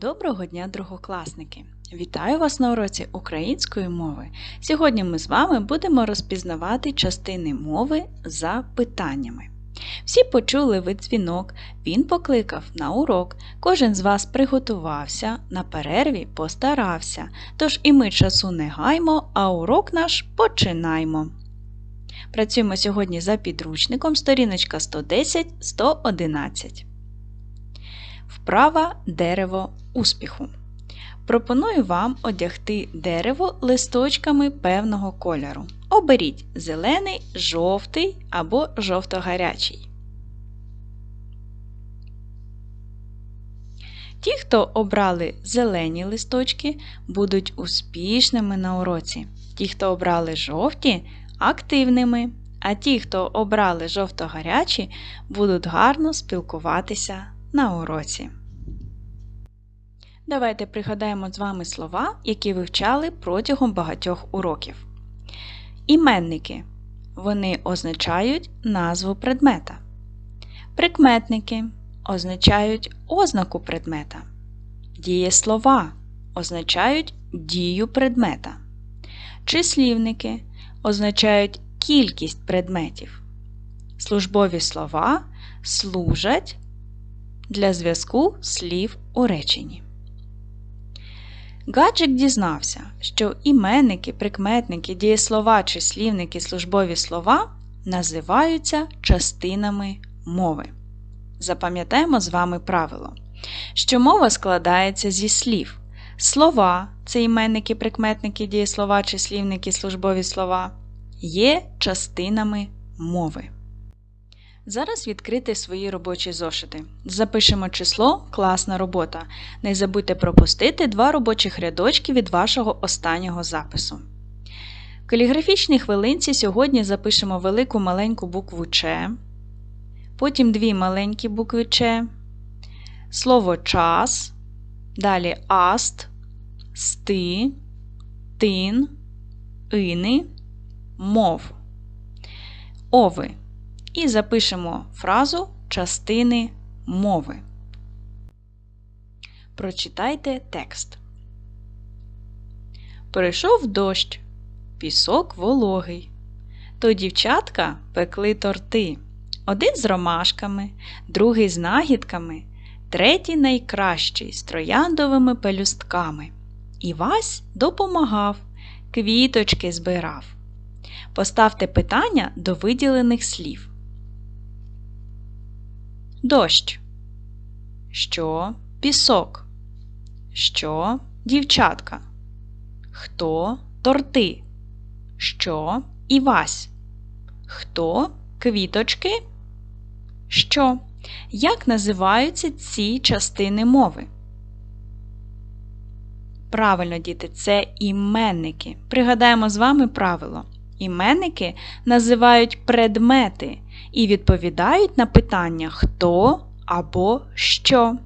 Доброго дня, другокласники! Вітаю вас на уроці української мови. Сьогодні ми з вами будемо розпізнавати частини мови за питаннями. Всі почули ви дзвінок, він покликав на урок, кожен з вас приготувався, на перерві постарався. Тож і ми часу не гаймо, а урок наш починаймо. Працюємо сьогодні за підручником сторіночка 110-111. Вправа дерево успіху. Пропоную вам одягти дерево листочками певного кольору. Оберіть зелений, жовтий або жовто-гарячий. Ті, хто обрали зелені листочки, будуть успішними на уроці. Ті, хто обрали жовті, активними. А ті, хто обрали жовто-гарячі, будуть гарно спілкуватися на уроці. Давайте пригадаємо з вами слова, які вивчали протягом багатьох уроків. Іменники. Вони означають назву предмета. Прикметники означають ознаку предмета. Дієслова означають дію предмета. Числівники означають кількість предметів. Службові слова служать для зв'язку слів у реченні. Гаджик дізнався, що іменники, прикметники, дієслова, числівники, службові слова називаються частинами мови. Запам'ятаємо з вами правило, що мова складається зі слів. Слова це іменники, прикметники, дієслова, числівники, службові слова, є частинами мови. Зараз відкрити свої робочі зошити. Запишемо число класна робота. Не забудьте пропустити два робочих рядочки від вашого останнього запису. В каліграфічній хвилинці сьогодні запишемо велику маленьку букву Ч, потім дві маленькі букви Ч, слово час, далі аст, сти, тин, ини, мов. Ови і запишемо фразу частини мови. Прочитайте текст. Прийшов дощ, пісок вологий. То дівчатка пекли торти. Один з ромашками, другий з нагідками, третій найкращий з трояндовими пелюстками. І Вась допомагав, квіточки збирав. Поставте питання до виділених слів. Дощ. Що пісок? Що дівчатка? Хто торти? Що Івась? Хто квіточки? Що? Як називаються ці частини мови? Правильно, діти, це іменники. Пригадаємо з вами правило. Іменники називають предмети і відповідають на питання хто або що.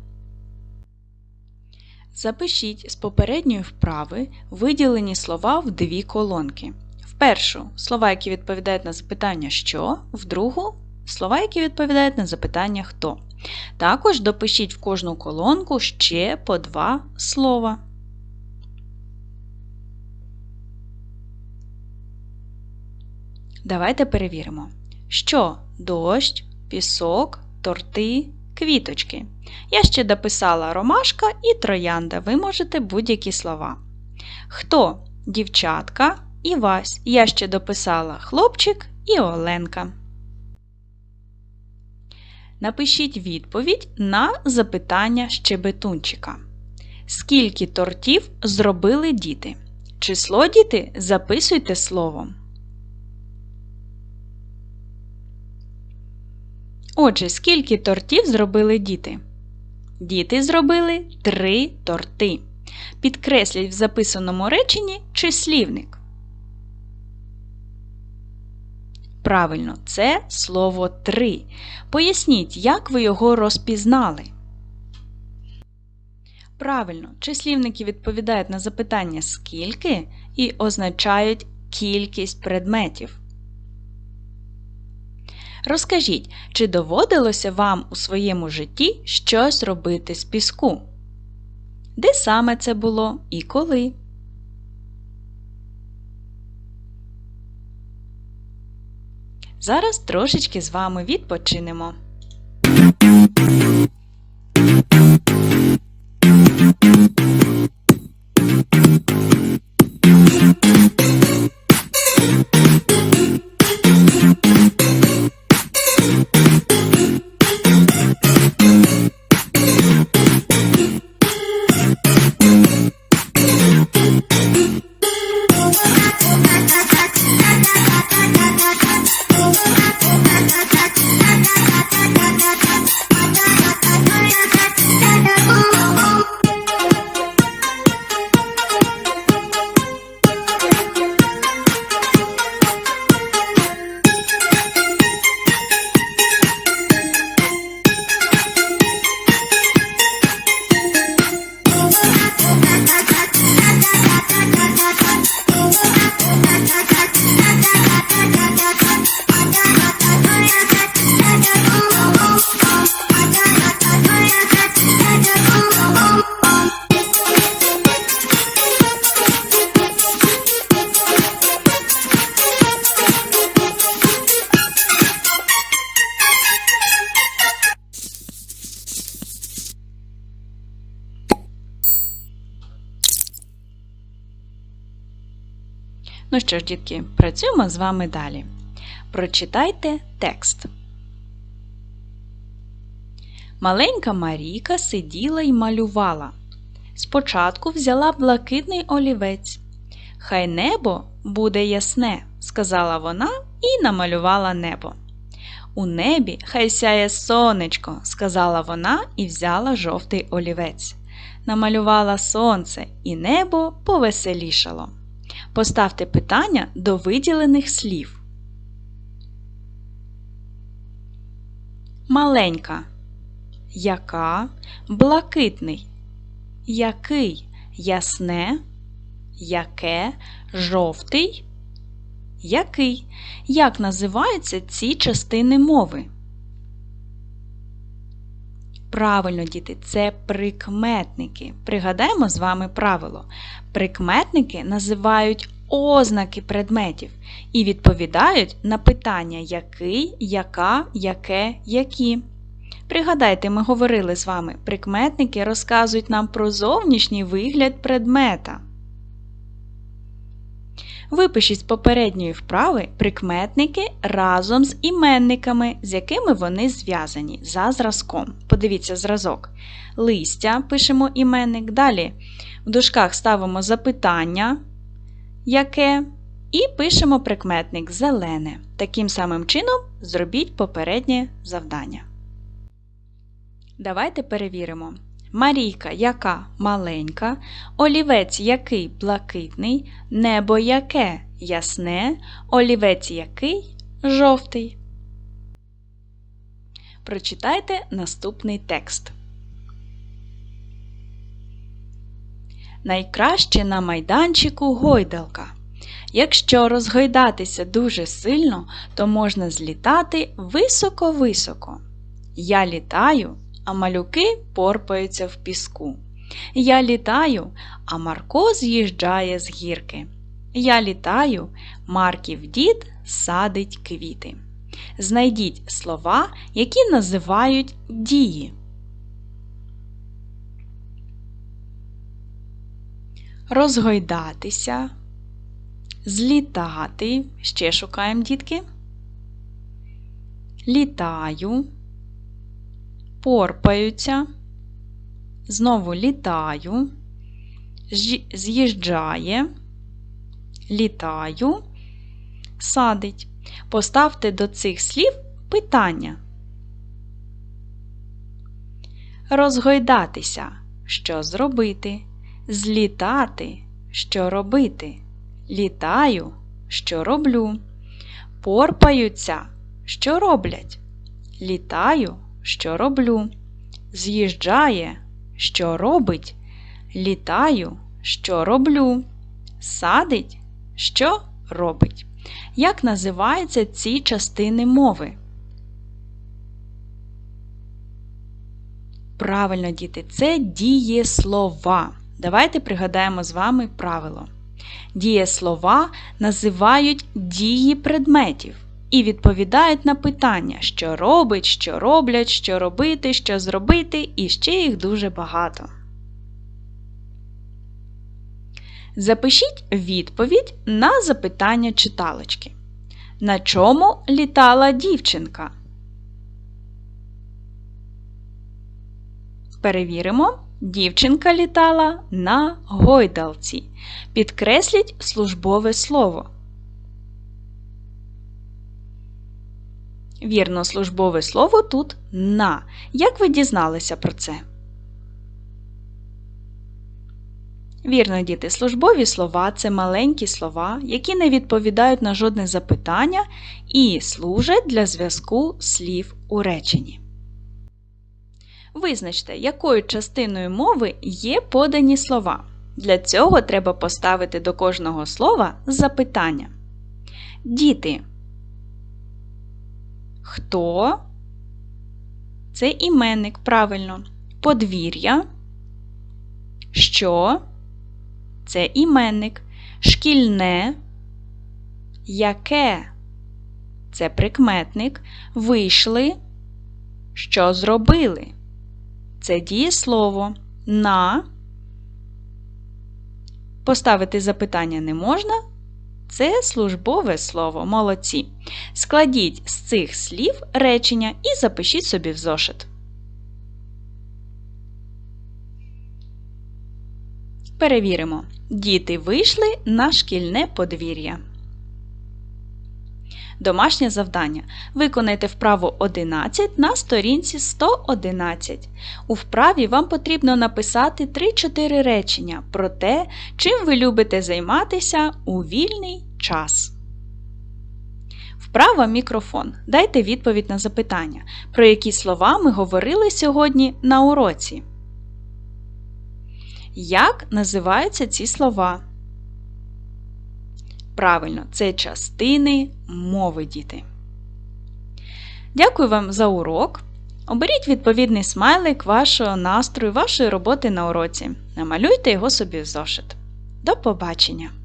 Запишіть з попередньої вправи виділені слова в дві колонки. В першу слова, які відповідають на запитання що, в другу слова, які відповідають на запитання хто. Також допишіть в кожну колонку ще по два слова. Давайте перевіримо, що дощ, пісок, торти, квіточки. Я ще дописала ромашка і троянда. Ви можете будь-які слова. Хто дівчатка і Вась. Я ще дописала хлопчик і Оленка. Напишіть відповідь на запитання щебетунчика. Скільки тортів зробили діти? Число діти записуйте словом. Отже, скільки тортів зробили діти? Діти зробили три торти. Підкресліть в записаному реченні числівник. Правильно, це слово три. Поясніть, як ви його розпізнали. Правильно, числівники відповідають на запитання скільки і означають кількість предметів. Розкажіть, чи доводилося вам у своєму житті щось робити з піску? Де саме це було і коли? Зараз трошечки з вами відпочинемо. Ну що ж, дітки, працюємо з вами далі. Прочитайте текст. Маленька Марійка сиділа й малювала. Спочатку взяла блакитний олівець. Хай небо буде ясне, сказала вона і намалювала небо. У небі хай сяє сонечко, сказала вона і взяла жовтий олівець. Намалювала сонце, і небо повеселішало. Поставте питання до виділених слів. Маленька. Яка? Блакитний. Який? Ясне? Яке? Жовтий? Який? Як називаються ці частини мови? Правильно, діти, це прикметники. Пригадаємо з вами правило. Прикметники називають ознаки предметів і відповідають на питання який, яка, яке, які. Пригадайте, ми говорили з вами, прикметники розказують нам про зовнішній вигляд предмета. Випишіть з попередньої вправи прикметники разом з іменниками, з якими вони зв'язані за зразком. Подивіться зразок. Листя пишемо іменник. Далі в дужках ставимо запитання, яке, і пишемо прикметник зелене. Таким самим чином зробіть попереднє завдання. Давайте перевіримо. Марійка яка маленька, олівець який блакитний, небо яке ясне, олівець який жовтий. Прочитайте наступний текст. Найкраще на майданчику гойдалка. Якщо розгойдатися дуже сильно, то можна злітати високо-високо. Я літаю, а малюки порпаються в піску. Я літаю, а Марко з'їжджає з гірки. Я літаю, Марків дід садить квіти. Знайдіть слова, які називають дії. Розгойдатися, злітати. Ще шукаємо дітки. Літаю порпаються, знову літаю, з'їжджає, літаю, садить. Поставте до цих слів питання. Розгойдатися, що зробити, злітати, що робити, літаю, що роблю, порпаються, що роблять, літаю, що роблю. З'їжджає, що робить, літаю, що роблю, садить, що робить. Як називаються ці частини мови? Правильно, діти, це дієслова. Давайте пригадаємо з вами правило. Дієслова називають дії предметів і відповідають на питання, що робить, що роблять, що робити, що зробити, і ще їх дуже багато. Запишіть відповідь на запитання читалочки. На чому літала дівчинка? Перевіримо. Дівчинка літала на гойдалці. Підкресліть службове слово. Вірно, службове слово тут на. Як ви дізналися про це? Вірно, діти, службові слова це маленькі слова, які не відповідають на жодне запитання і служать для зв'язку слів у реченні. Визначте, якою частиною мови є подані слова. Для цього треба поставити до кожного слова запитання. Діти. Хто? Це іменник правильно. Подвір'я. Що? Це іменник. Шкільне. Яке? Це прикметник. Вийшли. Що зробили? Це дієслово. На. Поставити запитання не можна. Це службове слово. Молодці. Складіть з цих слів речення і запишіть собі в зошит. Перевіримо. Діти вийшли на шкільне подвір'я. Домашнє завдання. Виконайте вправу 11 на сторінці 111. У вправі вам потрібно написати 3-4 речення про те, чим ви любите займатися у вільний час. Вправа мікрофон. Дайте відповідь на запитання, про які слова ми говорили сьогодні на уроці. Як називаються ці слова? Правильно, це частини мови діти. Дякую вам за урок. Оберіть відповідний смайлик вашого настрою, вашої роботи на уроці. Намалюйте його собі в зошит. До побачення!